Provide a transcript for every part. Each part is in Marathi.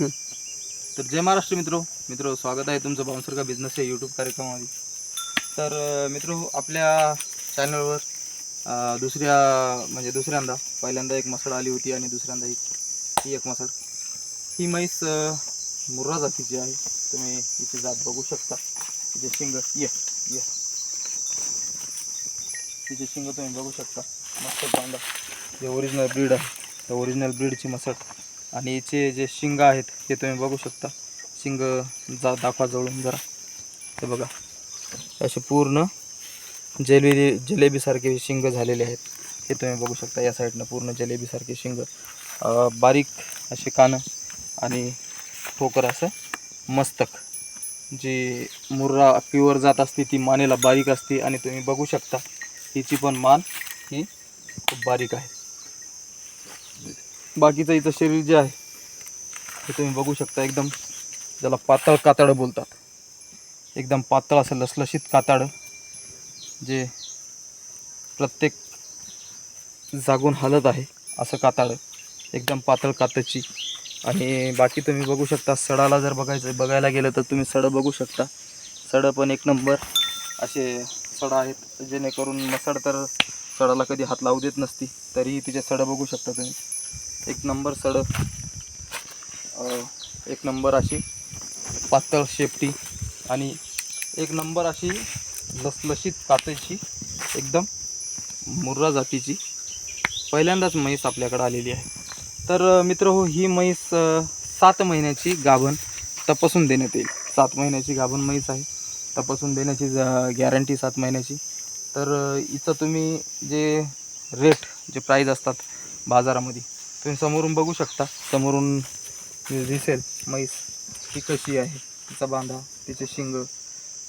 तर जय महाराष्ट्र मित्रो. मित्र स्वागत आहे तुमचं बाउन्सर का बिझनेस या यूट्यूब कार्यक्रमामध्ये. तर मित्र मित्रो आपल्या चॅनलवर दुसऱ्या म्हणजे दुसऱ्यांदा पहिल्यांदा एक मसळ आली होती आणि दुसऱ्यांदा एक ही एक मसळ ही म्हैस मुर्रा जातीची आहे. तुम्ही हिची जात बघू शकता. तिचे शिंग ये ये. तिचे शिंग तुम्ही बघू शकता. मस्त बांधा जे ओरिजिनल ब्रीड आहे. त्या ओरिजिनल ब्रीडची मसळ आणि याचे जे शिंग आहेत हे तुम्ही बघू शकता. शिंग जा दाखवा जवळून जरा. हे बघा. असे पूर्ण जलेबी जलेबीसारखे शिंग झालेले आहेत. हे तुम्ही बघू शकता या साईडनं पूर्ण जलेबीसारखे शिंग. बारीक असे कानं आणि ठोकर असं मस्तक. जी मुर्रा प्युअर जात असते ती मानेला बारीक असते आणि तुम्ही बघू शकता हिची पण मान ही खूप बारीक आहे. बाकीचं इथं शरीर जे आहे ते तुम्ही बघू शकता एकदम ज्याला पातळ कातडं बोलतात. एकदम पातळ असं लसलशीत कातडं जे प्रत्येक जागून हलत आहे असं कातडं. एकदम पातळ कातची आणि बाकी तुम्ही बघू शकता सडाला जर बघायचं बघायला गेलं तर तुम्ही सडं बघू शकता. सडं पण एक नंबर. असे सडं आहेत जेणेकरून मसड तर सडाला कधी हात लावू देत नसती तरीही तिचे सडं बघू शकता तुम्ही. एक नंबर सडक एक नंबर अशी पातळ शेपटी आणि एक नंबर अशी लसलशीत कातळची एकदम मुर्रा जातीची पहिल्यांदाच म्हैस आपल्याकडे आलेली आहे. तर मित्र हो ही म्हैस सात महिन्याची गाभण तपासून देण्यात येईल. सात महिन्याची गाभण म्हैस आहे तपासून देण्याची गॅरंटी सात महिन्याची. तर इथं तुम्ही जे रेट जे प्राईज असतात बाजारामध्ये तुम्ही समोरून बघू शकता. समोरून दिसेल म्हैस ही कशी आहे? तिचा बांधा तिचे शिंग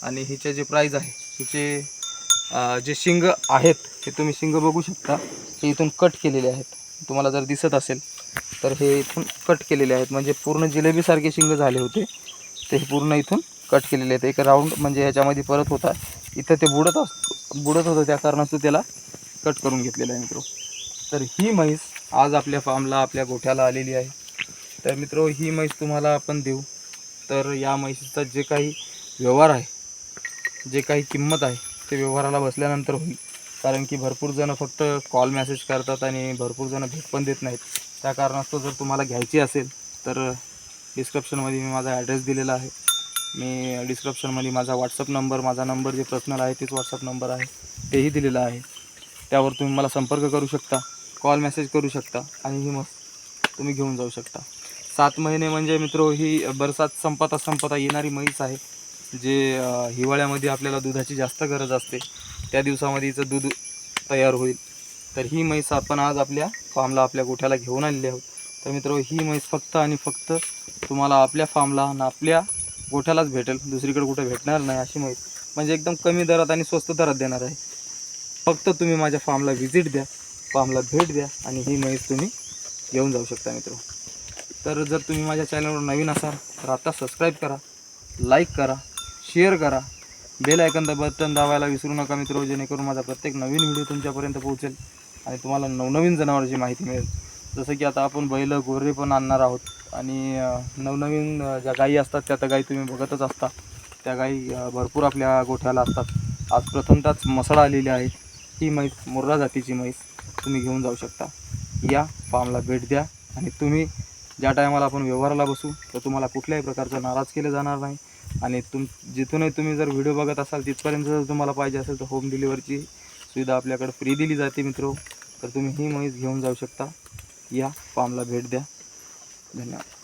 आणि हिचे जे प्राईज आहे हिचे जे शिंग आहेत ते तुम्ही शिंग बघू शकता. हे इथून कट केलेले आहेत. तुम्हाला जर दिसत असेल तर हे इथून कट केलेले आहेत. म्हणजे पूर्ण जिलेबीसारखे शिंग झाले होते. ते पूर्ण इथून कट केलेले आहेत. एक राऊंड म्हणजे ह्याच्यामध्ये परत होता. इथं ते बुडत असतो बुडत होतं. त्या कारणास्तव त्याला कट करून घेतलेलं आहे मित्रो. तर ही म्हैस आज आपल्या फार्मला आपल्या गोठ्याला आलेली आहे. तर मित्र ही म्हैस तुम्हाला आपण देऊ. तर या म्हैसीचा जे काही व्यवहार आहे जे काही किंमत आहे ते व्यवहाराला बसल्यानंतर होईल. कारण की भरपूर जणं फक्त कॉल मेसेज करतात आणि भरपूर जणं भेट पण देत नाहीत. त्या कारणास्तव जर तुम्हाला घ्यायची असेल तर डिस्क्रिप्शनमध्ये मी माझा ॲड्रेस दिलेला आहे. मी डिस्क्रिप्शनमध्ये माझा व्हॉट्सअप नंबर माझा नंबर जे पर्सनल आहे तेच व्हॉट्सअप नंबर आहे. तेही दिलेलं आहे. त्यावर तुम्ही मला संपर्क करू शकता. कॉल मेसेज करू शकता आणि ही मस्त तुम्ही घेऊन जाऊ शकता. सात महिने म्हणजे मित्र ही बरसात संपता संपता येणारी म्हैस आहे जे हिवाळ्यामध्ये आपल्याला दुधाची जास्त गरज असते. त्या दिवसामध्ये हिचं दूध तयार होईल. तर ही म्हैस आपण आज आपल्या फार्मला आपल्या गोठ्याला घेऊन आलेली आहोत. तर मित्र ही म्हैस फक्त आणि फक्त तुम्हाला आपल्या फार्मला आणि आपल्या गोठ्यालाच भेटेल. दुसरीकडे कुठे भेटणार नाही अशी म्हैस. म्हणजे एकदम कमी दरात आणि स्वस्त दरात देणार आहे. फक्त तुम्ही माझ्या फार्मला व्हिजिट द्या. फार्मला भेट द्या आणि ही म्हैस तुम्ही घेऊन जाऊ शकता मित्र. तर जर तुम्ही माझ्या चॅनलवर नवीन असाल तर आता सबस्क्राईब करा लाईक करा शेअर करा. बेल आयकन बटन दाबायला विसरू नका मित्र जेणेकरून माझा प्रत्येक नवीन व्हिडिओ तुमच्यापर्यंत पोहोचेल आणि तुम्हाला नवनवीन जनावरांची माहिती मिळेल. जसं की आता आपण बैल गोरे पण आणणार आहोत आणि नवनवीन ज्या गायी असतात त्या तर गायी तुम्ही बघतच असता. त्या गायी भरपूर आपल्या गोठ्याला असतात. आज प्रथमतःच मसळा आलेली आहे ही म्हैस मुर्रा जातीची म्हैस तुम्ही घेऊन जाऊ शकता. या फार्मला भेट द्या आणि तुम्ही ज्या टायमाला आपण व्यवहाराला बसू तर तुम्हाला कुठल्याही प्रकारचं नाराज केलं जाणार नाही. आणि तुम जिथूनही तुम्ही जर व्हिडिओ बघत असाल तिथपर्यंत जर तुम्हाला पाहिजे असेल तर होम डिलिव्हरीची सुविधा आपल्याकडे फ्री दिली जाते मित्र. तर तुम्ही ही म्हैस घेऊन जाऊ शकता. या फार्मला भेट द्या. धन्यवाद.